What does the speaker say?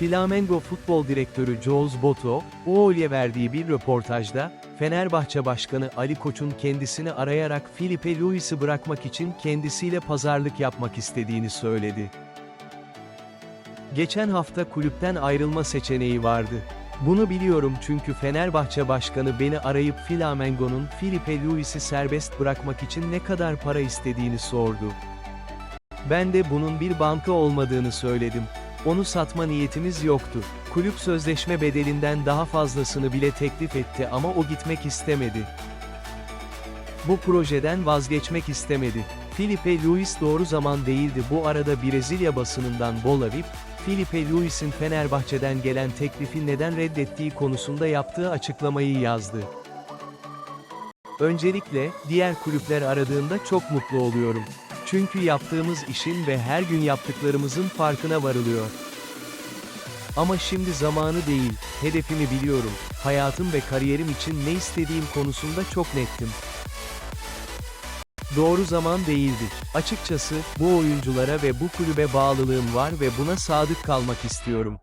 Flamengo futbol direktörü Jules Boto, Oğul'e verdiği bir röportajda, Fenerbahçe Başkanı Ali Koç'un kendisini arayarak Filipe Luis'i bırakmak için kendisiyle pazarlık yapmak istediğini söyledi. Geçen hafta kulüpten ayrılma seçeneği vardı. Bunu biliyorum çünkü Fenerbahçe Başkanı beni arayıp Flamengo'nun Filipe Luis'i serbest bırakmak için ne kadar para istediğini sordu. Ben de bunun bir banka olmadığını söyledim. Onu satma niyetimiz yoktu. Kulüp sözleşme bedelinden daha fazlasını bile teklif etti ama o gitmek istemedi. Bu projeden vazgeçmek istemedi. Filipe Luis doğru zaman değildi bu arada Brezilya basınından Bolavip, Filipe Luis'in Fenerbahçe'den gelen teklifi neden reddettiği konusunda yaptığı açıklamayı yazdı. Öncelikle, diğer kulüpler aradığında çok mutlu oluyorum. Çünkü yaptığımız işin ve her gün yaptıklarımızın farkına varılıyor. Ama şimdi zamanı değil, hedefimi biliyorum, hayatım ve kariyerim için ne istediğim konusunda çok nettim. Doğru zaman değildi. Açıkçası, bu oyunculara ve bu kulübe bağlılığım var ve buna sadık kalmak istiyorum.